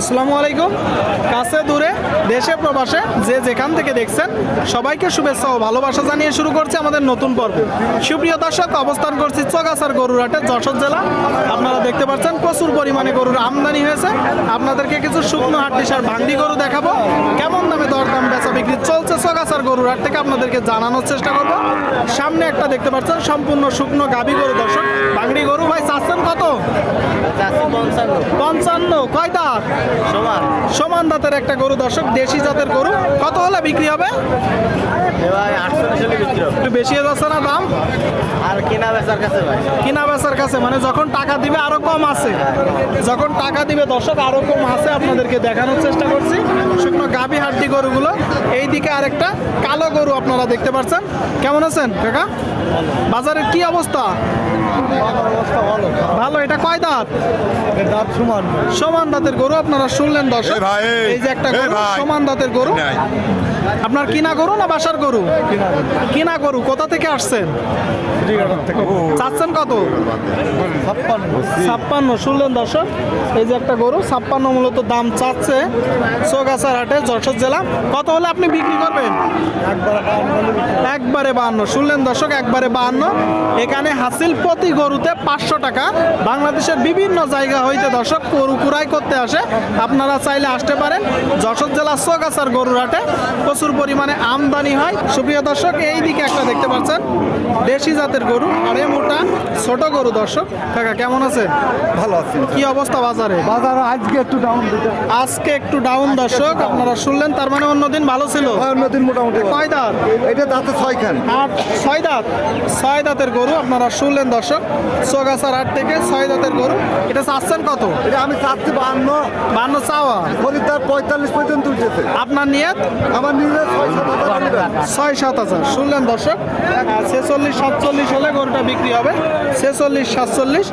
আসসালামু আলাইকুম। কাছে দূরে, দেশে প্রবাসে যে যেখান থেকে দেখছেন, সবাইকে শুভেচ্ছা ও ভালোবাসা জানিয়ে শুরু করছে আমাদের নতুন পর্ব। সুপ্রিয় দর্শক, অবস্থান করছি চগাছার গরুরহাটে, যশোর জেলা। আপনারা দেখতে পাচ্ছেন, প্রচুর পরিমাণে গরুর আমদানি হয়েছে। আপনাদেরকে কিছু শুকনো হাট্টিসার ভাঙ্গি গরু দেখাবো। কেমন দামে দরদাম বেচা বিক্রি চলছে চগাছার গরুরহাট থেকে আপনাদেরকে জানানোর চেষ্টা করব। সামনে একটা দেখতে পাচ্ছেন, সম্পূর্ণ শুকনো গাভী গরু, দর্শক। ভাঙ্গি গরু ভাই, চাচ্ছেন কত? পঞ্চান্ন। কয় দাঁত? সমান। সমান দাঁতের একটা গরু দর্শক দেশি জাতের গরু। কত হলে বিক্রি হবে? একটু বেশি যাচ্ছে না দাম? আর কেনা বেচার কাছে ভাই। কিনা বেচার কাছে মানে যখন টাকা দিবে আরও কম আছে। যখন টাকা দিবে দর্শক আরও কম আছে। আপনাদেরকে দেখানোর চেষ্টা করছি। শুকনো গাভী হাড্ডি গরুগুলো। এই এইদিকে আরেকটা কালো গরু আপনারা দেখতে পাচ্ছেন। কেমন আছেন কাকা? বাজারের কি অবস্থা? ভালো এটা কয় দাঁত? সমান। দাঁতের গরু আপনারা শুনলেন দর্শক। এই যে একটা গরু সমান দাঁতের গরু। আপনার কিনা গরু না বাসার গরু? কিনা গরু। কোথা থেকে আসছেন? চাচ্ছেন কত? ছাপ্পান্ন। শুনলেন দর্শক? এই যে একটা গরু ছাপ্পান্ন মূলত দাম চাচ্ছে চৌগাছার হাটে যশোর জেলা। কত হলে আপনি বিক্রি করবেন? একবারে বাহান্ন শুনলেন দর্শক? একবারে বাহান্ন। এখানে হাসিল প্রতি গরুতে পাঁচশো টাকা। বাংলাদেশের বিভিন্ন জায়গা হইতে দর্শক গরু কুড়াই করতে আসে। আপনারা চাইলে আসতে পারেন। যশোর জেলা চৌগাছার গরুর হাটে প্রচুর পরিমাণে আমদানি হয়। সুপ্রিয় দর্শক এই দিকে একটা দেখতে পাচ্ছেন দেশি জাতের গরু আরে মোটা ছোট গরু দর্শক। কাকা কেমন আছে ভালো আছি। কি অবস্থা বাজারে? বাজার আজকে একটু ডাউন আজকে একটু ডাউন দর্শক আপনারা শুনলেন তার মানে অন্যদিন ভালো ছিল। নদীর মোটামুটি কয় দাঁত? এটা দাঁতে ছয়খান। আট ছয় দাঁত? ছয় দাঁতের গরু আপনারা শুনলেন দর্শক। চৌগাছার আট থেকে ছয় দাঁতের গরু। এটা চাচ্ছেন কত? এটা আমি চাচ্ছি বান্ন। বান্ন চাওয়া। খরিদ্দার পঁয়তাল্লিশ পর্যন্ত উঠেছে। আপনার নিয়ত? আমার নিজের ছয় সাত হাজার ছয় সাত হাজার। শুনলেন দর্শক? ছেচল্লিশ সাতচল্লিশ হলে গরুটা বিক্রি হবে। ছেচল্লিশ সাতচল্লিশ।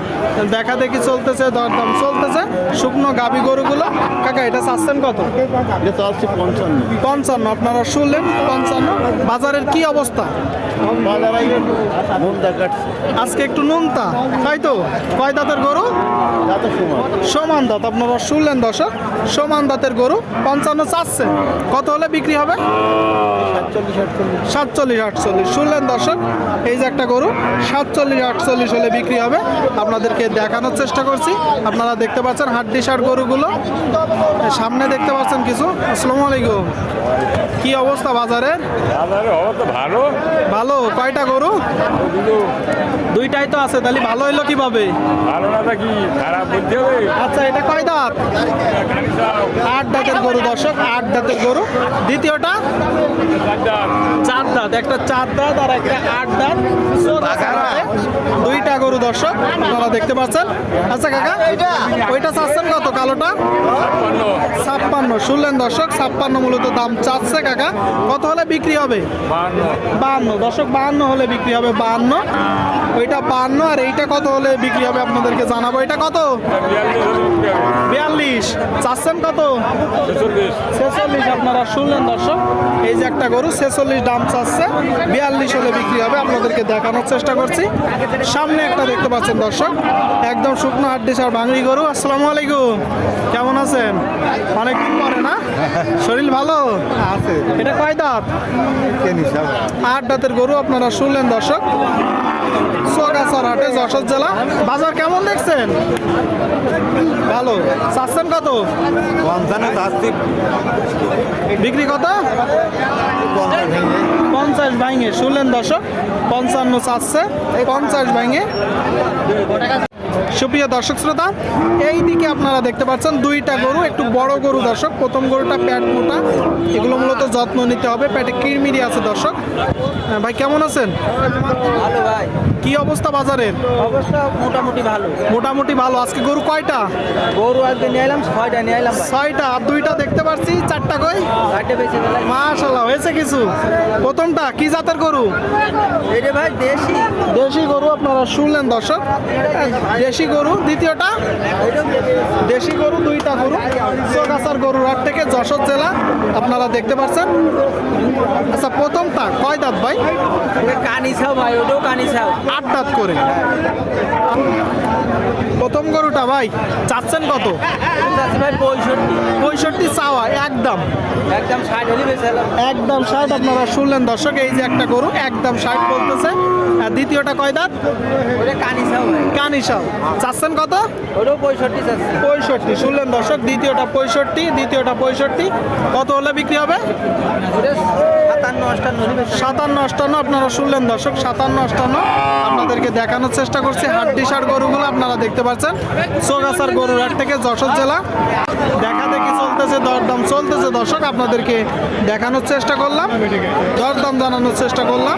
দেখা দেখি চলতেছে দরদাম চলতেছে। শুকনো গাভী গরুগুলো। কাকা এটা চাচ্ছেন কত? এটা চাচ্ছি পঞ্চান্ন। পঞ্চান্ন। আপনারা শুনলেন পঞ্চান্ন। বাজারের কি অবস্থা? আজকে একটু নুনতা। তাই তো? কয় দাঁতের গরু? সমান। সমান দাঁত আপনারা শুনলেন দর্শক? সমান দাঁতের গরু পঞ্চান্ন চাচ্ছে। কত হলে বিক্রি হবে? সাতচল্লিশ আটচল্লিশ। শুনলেন দর্শক? এই যে একটা গরু সাতচল্লিশ আটচল্লিশ হলে বিক্রি হবে। আপনাদেরকে দেখানোর চেষ্টা করছি। আপনারা দেখতে পাচ্ছেন হাড্ডি সার গরুগুলো। সামনে দেখতে পাচ্ছেন কিছু। আসসালামু আলাইকুম। কি অবস্থা বাজারের? বাজারে ভালো। ভালো? কয়টা গরু? দুইটাই তো আছে তাহলে ভালো হইল কীভাবে? ভালো না কি? আচ্ছা এটা কয় দাঁত? আট দাঁতের গরু দর্শক আট দাঁতের গরু। দ্বিতীয়টা? চার দাঁত একটা চার দাঁত আর একটা আট দাঁত। দুইটা গরু দর্শক আপনারা দেখতে পাচ্ছেন। আচ্ছা কাকা ওইটা চাচ্ছেন কত কালোটা? ছাপ্পান্ন। শুনলেন দর্শক ছাপ্পান্ন মূলত দাম চাচ্ছে কাকা। কত হলে বিক্রি হবে? বাহান্ন দর্শক বাহান্ন হলে বিক্রি হবে বাহান্ন ওইটা বাহান্ন আর এইটা কত হলে বিক্রি হবে আপনাদেরকে জানাব। এটা কত? বিয়াল্লিশ। চাচ্ছেন কত? ছেচল্লিশ আপনারা শুনলেন দর্শক। এই যে একটা গরু ছেচল্লিশ দাম চাচ্ছে বিয়াল্লিশ হলে বিক্রি হবে আপনাদেরকে দেখানোর চেষ্টা করছি। সামনে একটা দেখতে পাচ্ছেন দর্শক একদম শুকনো হাড্ডি সার ভাঙড়ি গরু আসসালামু আলাইকুম। কেমন আছেন? অনেকদিন পরে না? শরীর ভালো? আছে। এটা কয় দাঁত? আট দাঁতের গরু আপনারা শুনলেন দর্শক। সোগাছার হাটে যশোর জেলা। বাজার কেমন দেখছেন? ভালো। চাচ্ছেন কত? পঞ্চান্ন বিক্রি কত? পঞ্চাশ ভাঙে শুনলেন দর্শক? পঞ্চান্ন চাচ্ছে পঞ্চাশ ভাঙে। সুপ্রিয় দর্শক শ্রোতা এই আপনারা দেখতে পাচ্ছেন দুইটা গরু একটু বড় গরু দর্শক। প্রথম গরুটা প্যাট মোটা এগুলো মূলত যত্ন নিতে হবে প্যাটে কিরমিরি আছে দর্শক। হ্যাঁ, ভাই কেমন আছেন? ভালো ভাই। কি অবস্থা বাজারের? অবস্থা মোটামুটি ভালো। মোটামুটি ভালো। আজকে গরু কয়টা? গরু আজকে নিয়ে এলাম ছয়টা নিয়ে এলাম ছয়টা আর দুইটা দেখতে পাচ্ছি চারটা কই? মাশাল্লাহ হয়েছে কিছু? প্রথমটা কি জাতের গরু? যে ভাই দেশি। দেশি গরু আপনারা শুনলেন দর্শক। দেশি গরু দ্বিতীয়টা? দেশি গরু দুইটা গরু চোগাছার গরুর হাট থেকে যশোর জেলা আপনারা দেখতে পাচ্ছেন। আচ্ছা প্রথম প্রথমটা কয় দাঁত ভাই? কানিসাও ভাই ওটাও কানি ছাও। আট দাঁত করে। প্রথম ভাই? চাচ্ছেন কত? ভাই পঁয়ষট্টি। পঁয়ষট্টি চাওয়া একদম। একদম ষাট একদম ষাট আপনারা শুনলেন দর্শক এই যে একটা গরু একদম ষাট বলতেছে। আর দ্বিতীয়টা কয় দাঁত? ওটা কানি ছাও চাচ্ছেন কত? পঁয়ষট্টি পঁয়ষট্টি। শুনলেন দর্শক দ্বিতীয়টা পঁয়ষট্টি দ্বিতীয়টা পঁয়ষট্টি। কত হলে বিক্রি হবে? সাতান্ন অষ্টান্ন সাতান্ন অষ্টান্ন আপনারা শুনলেন দর্শক সাতান্ন অষ্টান্ন আপনাদেরকে দেখানোর চেষ্টা করছি হাড্ডি সার গরুগুলো আপনারা দেখতে পাচ্ছেন। চোগাছার গরুর হাট থেকে যশোর জেলা। দেখা দেখি চলতেছে, দরদাম চলতেছে। দর্শক, আপনাদেরকে দেখানোর চেষ্টা করলাম, দরদাম জানানোর চেষ্টা করলাম।